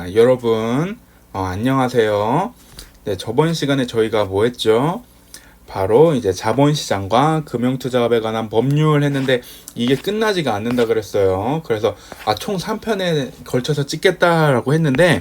아, 여러분, 어, 안녕하세요. 네, 저번 시간에 저희가 뭐 했죠? 바로 이제 자본시장과 금융투자업에 관한 법률 했는데 이게 끝나지가 않는다 그랬어요. 그래서 아, 총 3편에 걸쳐서 찍겠다라고 했는데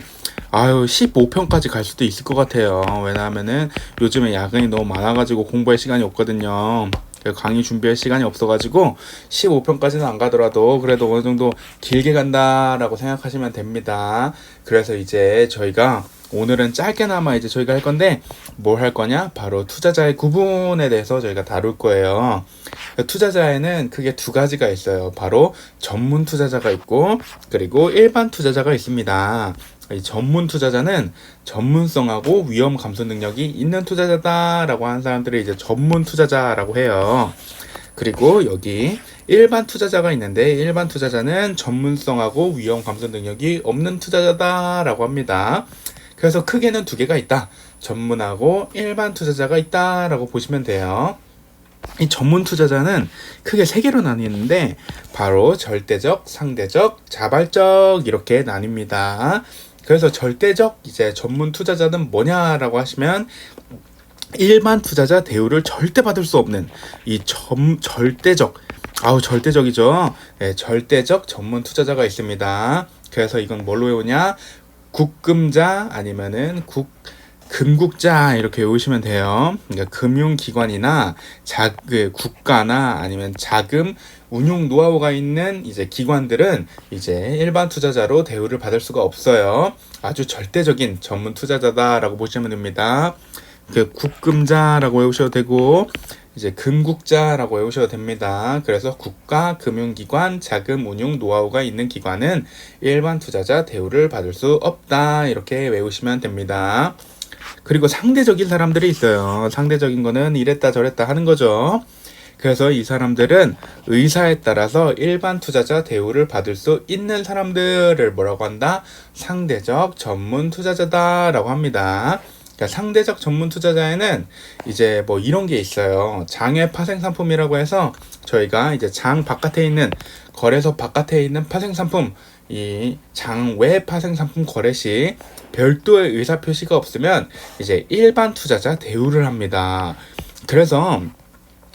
아유 15편까지 갈 수도 있을 것 같아요. 왜냐하면은 요즘에 야근이 너무 많아가지고 공부할 시간이 없거든요. 그래서 강의 준비할 시간이 없어가지고 15편까지는 안 가더라도 그래도 어느 정도 길게 간다라고 생각하시면 됩니다. 그래서 이제 저희가 오늘은 짧게나마 이제 저희가 할 건데 뭘 할 거냐? 바로 투자자의 구분에 대해서 저희가 다룰 거예요. 투자자에는 크게 두 가지가 있어요. 바로 전문 투자자가 있고 그리고 일반 투자자가 있습니다. 이 전문 투자자는 전문성하고 위험 감소 능력이 있는 투자자다라고 하는 사람들을 이제 전문 투자자라고 해요. 그리고 여기 일반 투자자가 있는데 일반 투자자는 전문성하고 위험 감소 능력이 없는 투자자다라고 합니다. 그래서 크게는 두 개가 있다. 전문하고 일반 투자자가 있다라고 보시면 돼요. 이 전문 투자자는 크게 세 개로 나뉘는데 바로 절대적, 상대적, 자발적 이렇게 나뉩니다. 그래서 절대적 이제 전문 투자자는 뭐냐라고 하시면 일반 투자자 대우를 절대 받을 수 없는 이 점, 절대적 아우 절대적이죠. 네, 절대적 전문 투자자가 있습니다. 그래서 이건 뭘로 외우냐? 국금자 아니면은 국 금국자 이렇게 외우시면 돼요. 그러니까 금융기관이나 자, 그 국가나 아니면 자금 운용 노하우가 있는 이제 기관들은 이제 일반 투자자로 대우를 받을 수가 없어요. 아주 절대적인 전문 투자자다라고 보시면 됩니다. 그 국금자라고 외우셔도 되고 이제 금국자라고 외우셔도 됩니다. 그래서 국가 금융기관 자금 운용 노하우가 있는 기관은 일반 투자자 대우를 받을 수 없다 이렇게 외우시면 됩니다. 그리고 상대적인 사람들이 있어요. 상대적인 거는 이랬다 저랬다 하는 거죠. 그래서 이 사람들은 의사에 따라서 일반 투자자 대우를 받을 수 있는 사람들을 뭐라고 한다? 상대적 전문 투자자다라고 합니다. 그러니까 상대적 전문 투자자에는 이제 뭐 이런 게 있어요. 장외 파생 상품이라고 해서 저희가 이제 장 바깥에 있는 거래소 바깥에 있는 파생 상품 이 장외 파생 상품 거래 시 별도의 의사 표시가 없으면 이제 일반 투자자 대우를 합니다. 그래서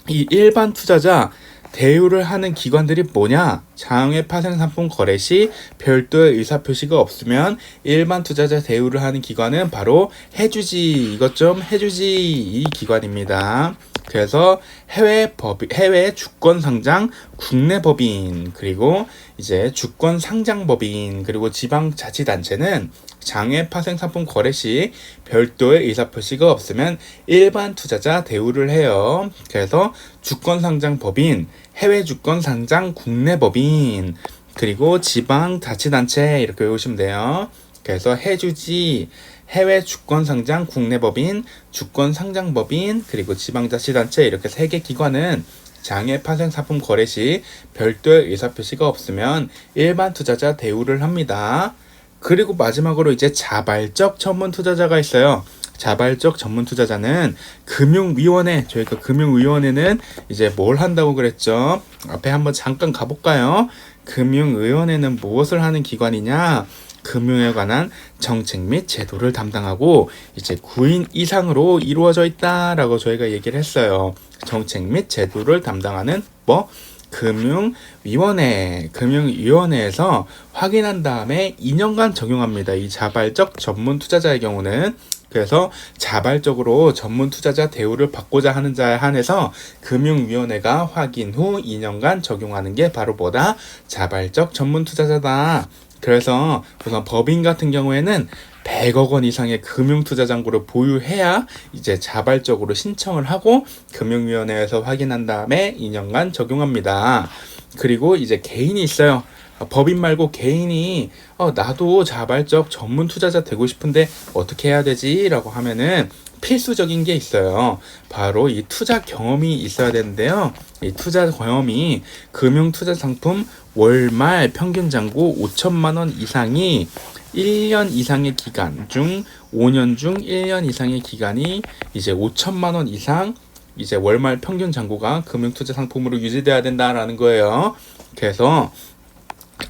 이 일반 투자자 대우를 하는 기관들이 뭐냐? 장외 파생 상품 거래 시 별도의 의사 표시가 없으면 일반 투자자 대우를 하는 기관은 바로 해주지 이것 좀 해주지 이 기관입니다. 그래서 해외 법 해외 주권 상장 국내 법인 그리고 이제 주권 상장 법인 그리고 지방 자치 단체는 장외 파생 상품 거래 시 별도의 의사 표시가 없으면 일반 투자자 대우를 해요. 그래서 주권 상장 법인, 해외 주권 상장 국내 법인, 그리고 지방 자치 단체 이렇게 외우시면 돼요. 그래서 해주지 해외 주권 상장 국내 법인, 주권 상장 법인, 그리고 지방 자치 단체 이렇게 세 개 기관은 장외 파생 상품 거래 시 별도의 의사 표시가 없으면 일반 투자자 대우를 합니다. 그리고 마지막으로 이제 자발적 전문 투자자가 있어요. 자발적 전문 투자자는 금융위원회, 저희가 금융위원회는 이제 뭘 한다고 그랬죠? 앞에 한번 잠깐 가볼까요? 금융위원회는 무엇을 하는 기관이냐? 금융에 관한 정책 및 제도를 담당하고 이제 9인 이상으로 이루어져 있다라고 저희가 얘기를 했어요. 정책 및 제도를 담당하는 뭐 금융위원회, 금융위원회에서 확인한 다음에 2년간 적용합니다. 이 자발적 전문 투자자의 경우는 그래서 자발적으로 전문 투자자 대우를 받고자 하는 자에 한해서 금융위원회가 확인 후 2년간 적용하는 게 바로 뭐다? 자발적 전문 투자자다. 그래서 우선 법인 같은 경우에는 100억 원 이상의 금융투자장부를 보유해야 이제 자발적으로 신청을 하고 금융위원회에서 확인한 다음에 2년간 적용합니다. 그리고 이제 개인이 있어요. 법인 말고 개인이 어, 나도 자발적 전문 투자자 되고 싶은데 어떻게 해야 되지? 라고 하면은 필수적인 게 있어요. 바로 이 투자 경험이 있어야 되는데요. 이 투자 경험이 금융 투자 상품 월말 평균 잔고 5천만 원 이상이 1년 이상의 기간 중 5년 중 1년 이상의 기간이 이제 5천만 원 이상 이제 월말 평균 잔고가 금융 투자 상품으로 유지돼야 된다라는 거예요. 그래서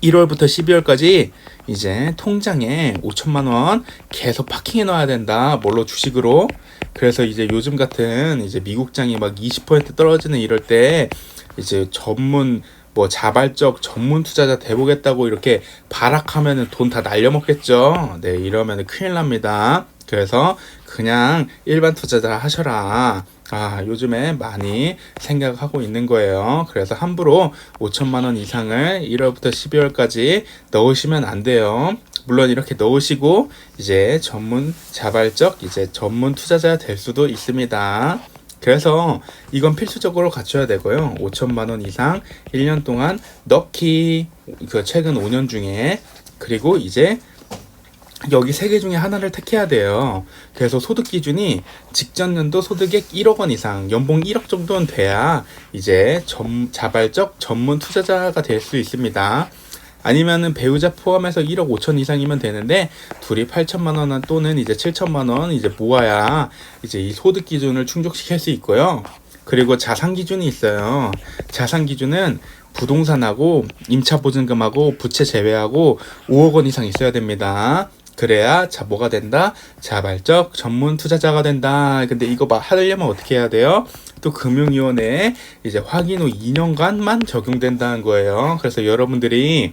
1월부터 12월까지 이제 통장에 5천만 원 계속 파킹해 놔야 된다. 뭘로 주식으로. 그래서 이제 요즘 같은 이제 미국장이 막 20% 떨어지는 이럴 때 이제 전문 뭐 자발적 전문 투자자 돼보겠다고 이렇게 발악하면은 돈 다 날려먹겠죠. 네, 이러면은 큰일 납니다. 그래서 그냥 일반 투자자 하셔라. 아, 요즘에 많이 생각하고 있는 거예요. 그래서 함부로 5천만 원 이상을 1월부터 12월까지 넣으시면 안 돼요. 물론 이렇게 넣으시고 이제 전문 자발적 이제 전문 투자자 될 수도 있습니다. 그래서 이건 필수적으로 갖춰야 되고요. 5천만 원 이상 1년 동안 넣기 그 최근 5년 중에 그리고 이제 여기 세 개 중에 하나를 택해야 돼요. 그래서 소득 기준이 직전 연도 소득액 1억 원 이상, 연봉 1억 정도는 돼야 이제 전, 자발적 전문 투자자가 될 수 있습니다. 아니면은 배우자 포함해서 1억 5천 이상이면 되는데 둘이 8천만 원 또는 이제 7천만 원 이제 모아야 이제 이 소득 기준을 충족시킬 수 있고요. 그리고 자산 기준이 있어요. 자산 기준은 부동산하고 임차 보증금하고 부채 제외하고 5억 원 이상 있어야 됩니다. 그래야 자 뭐가 된다? 자발적 전문 투자자가 된다. 근데 이거 봐 하려면 어떻게 해야 돼요? 또 금융위원회에 이제 확인 후 2년간만 적용된다는 거예요. 그래서 여러분들이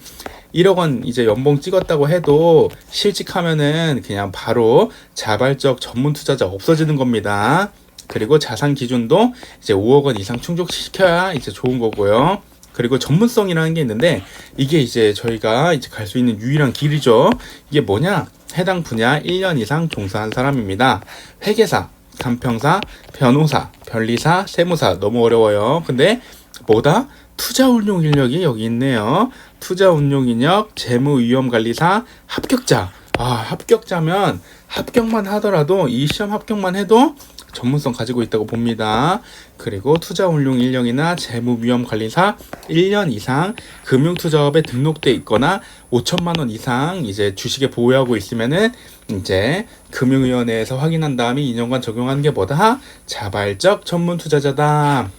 1억 원 이제 연봉 찍었다고 해도 실직하면은 그냥 바로 자발적 전문 투자자 없어지는 겁니다. 그리고 자산 기준도 이제 5억 원 이상 충족시켜야 이제 좋은 거고요. 그리고 전문성이라는 게 있는데 이게 이제 저희가 이제 갈 수 있는 유일한 길이죠. 이게 뭐냐? 해당 분야 1년 이상 종사한 사람입니다. 회계사, 간평사, 변호사, 변리사, 세무사 너무 어려워요. 근데 뭐다? 투자 운용 인력이 여기 있네요. 투자 운용 인력, 재무 위험 관리사, 합격자. 아, 합격자면 합격만 하더라도 이 시험 합격만 해도 전문성 가지고 있다고 봅니다. 그리고 투자 운용 인력이나 재무 위험 관리사 1년 이상 금융투자업에 등록돼 있거나 5천만 원 이상 이제 주식에 보유하고 있으면은 이제 금융위원회에서 확인한 다음에 2년간 적용하는 게 뭐다? 자발적 전문 투자자다.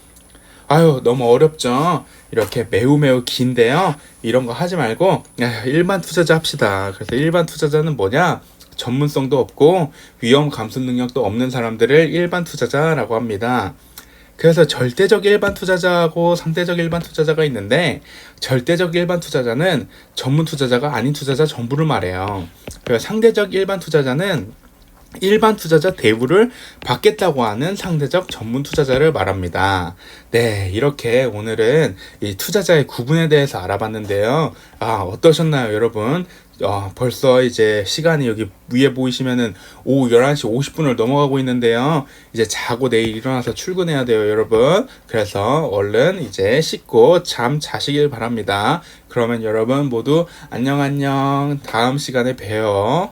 아유 너무 어렵죠. 이렇게 매우 매우 긴데요. 이런 거 하지 말고 야, 일반 투자자 합시다. 그래서 일반 투자자는 뭐냐? 전문성도 없고 위험 감수 능력도 없는 사람들을 일반 투자자라고 합니다. 그래서 절대적 일반 투자자하고 상대적 일반 투자자가 있는데 절대적 일반 투자자는 전문 투자자가 아닌 투자자 전부를 말해요. 그래서 상대적 일반 투자자는 일반 투자자 대우를 받겠다고 하는 상대적 전문 투자자를 말합니다. 네, 이렇게 오늘은 이 투자자의 구분에 대해서 알아봤는데요. 아, 어떠셨나요, 여러분? 어, 벌써 이제 시간이 여기 위에 보이시면은 오후 11시 50분을 넘어가고 있는데요. 이제 자고 내일 일어나서 출근해야 돼요, 여러분. 그래서 얼른 이제 씻고 잠 자시길 바랍니다. 그러면 여러분 모두 안녕 안녕. 다음 시간에 봬요.